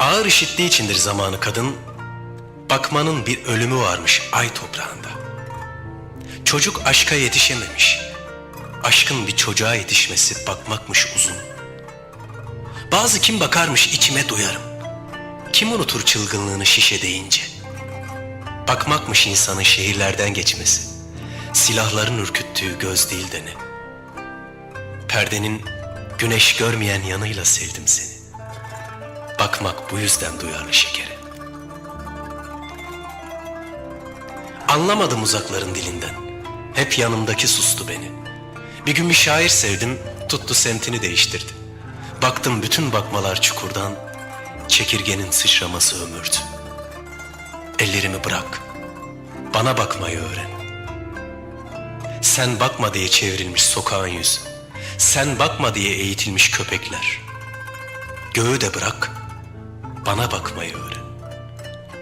Ağır işittiği içindir zamanı kadın, bakmanın bir ölümü varmış ay toprağında. Çocuk aşka yetişememiş, aşkın bir çocuğa yetişmesi bakmakmış uzun. Bazı kim bakarmış içime duyarım, kim unutur çılgınlığını şişe deyince. Bakmakmış insanın şehirlerden geçmesi, silahların ürküttüğü göz değil de. Perdenin güneş görmeyen yanıyla sevdim seni. Bakmak bu yüzden duyarlı şekeri. Anlamadım uzakların dilinden. Hep yanımdaki sustu beni. Bir gün bir şair sevdim, tuttu semtini değiştirdi. Baktım bütün bakmalar çukurdan, çekirgenin sıçraması ömürdü. Ellerimi bırak, bana bakmayı öğren. Sen bakma diye çevrilmiş sokağın yüzü. Sen bakma diye eğitilmiş köpekler. Göğü de bırak, bana bakmayı öğren.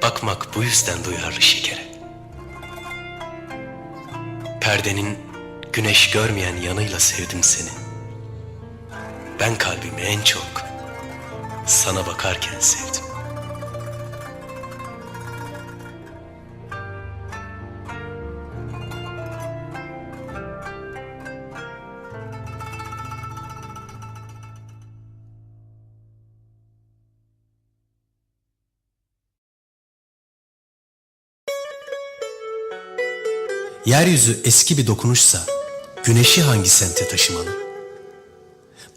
Bakmak bu yüzden duyarlı şekere. Perdenin güneş görmeyen yanıyla sevdim seni. Ben kalbimi en çok sana bakarken sevdim. Yeryüzü eski bir dokunuşsa güneşi hangi semte taşımalı?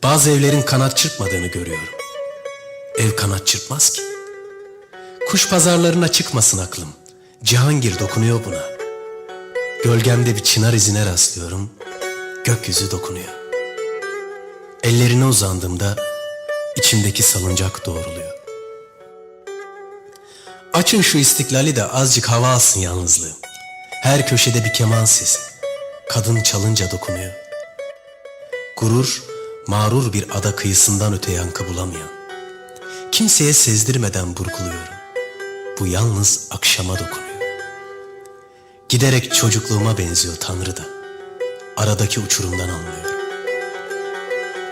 Bazı evlerin kanat çırpmadığını görüyorum. Ev kanat çırpmaz ki. Kuş pazarlarına çıkmasın aklım. Cihangir dokunuyor buna. Gölgemde bir çınar izine rastlıyorum. Gökyüzü dokunuyor. Ellerine uzandığımda içimdeki salıncak doğruluyor. Açın şu istiklali de azıcık hava alsın yalnızlığım. Her köşede bir keman sesi. Kadın çalınca dokunuyor. Gurur, mağrur bir ada kıyısından öte yankı bulamayan. Kimseye sezdirmeden burguluyorum. Bu yalnız akşama dokunuyor. Giderek çocukluğuma benziyor Tanrı da. Aradaki uçurumdan anlıyorum.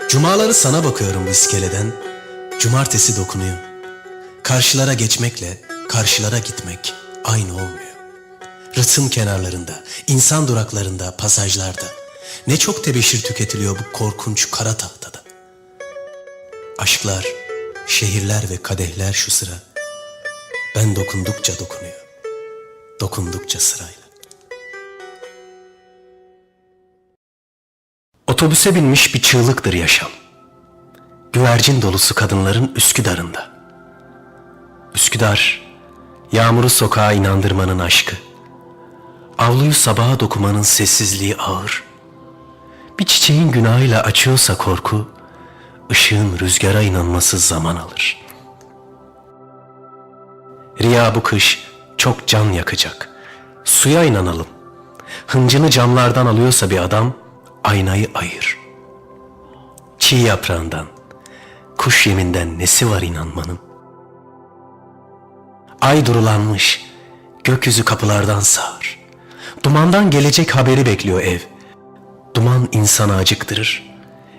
Cumaları sana bakıyorum bu iskeleden. Cumartesi dokunuyor. Karşılara geçmekle karşılara gitmek aynı olmuyor. Rıtım kenarlarında, insan duraklarında, pasajlarda ne çok tebeşir tüketiliyor bu korkunç kara tahtada. Aşklar, şehirler ve kadehler şu sıra ben dokundukça dokunuyor. Dokundukça sırayla. Otobüse binmiş bir çığlıktır yaşam. Güvercin dolusu kadınların Üsküdar'ında. Üsküdar, yağmuru sokağa inandırmanın aşkı. Avluyu sabaha dokumanın sessizliği ağır. Bir çiçeğin günahıyla açıyorsa korku, ışığın rüzgara inanması zaman alır. Riya bu kış çok can yakacak. Suya inanalım. Hıncını camlardan alıyorsa bir adam, aynayı ayır. Çiğ yaprağından, kuş yeminden nesi var inanmanın? Ay durulanmış, gökyüzü kapılardan sağır. Dumandan gelecek haberi bekliyor ev. Duman insanı acıktırır.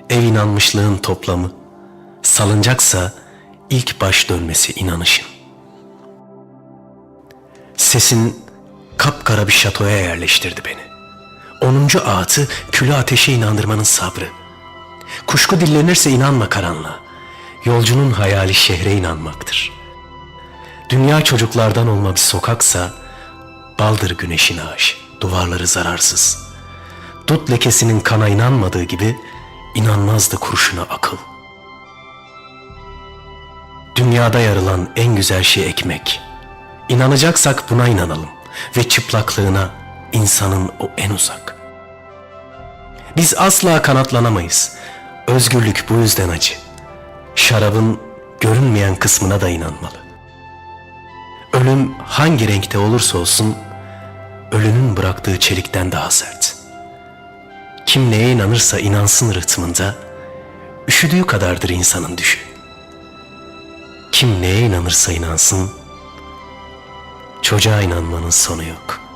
Ev inanmışlığın toplamı. Salıncaksa ilk baş dönmesi inanışın. Sesin kapkara bir şatoya yerleştirdi beni. Onuncu ağıtı külü ateşe inandırmanın sabrı. Kuşku dillenirse inanma karanlığa. Yolcunun hayali şehre inanmaktır. Dünya çocuklardan olma bir sokaksa baldır güneşin ağaç, duvarları zararsız. Dut lekesinin kana inanmadığı gibi inanmazdı kurşuna akıl. Dünyada yarılan en güzel şey ekmek. İnanacaksak buna inanalım ve çıplaklığına insanın o en uzak. Biz asla kanatlanamayız. Özgürlük bu yüzden acı. Şarabın görünmeyen kısmına da inanmalı. Ölüm hangi renkte olursa olsun bıraktığı çelikten daha sert. Kim neye inanırsa inansın rıtmında üşüdüğü kadardır insanın düşü. Kim neye inanırsa inansın çocuğa inanmanın sonu yok.''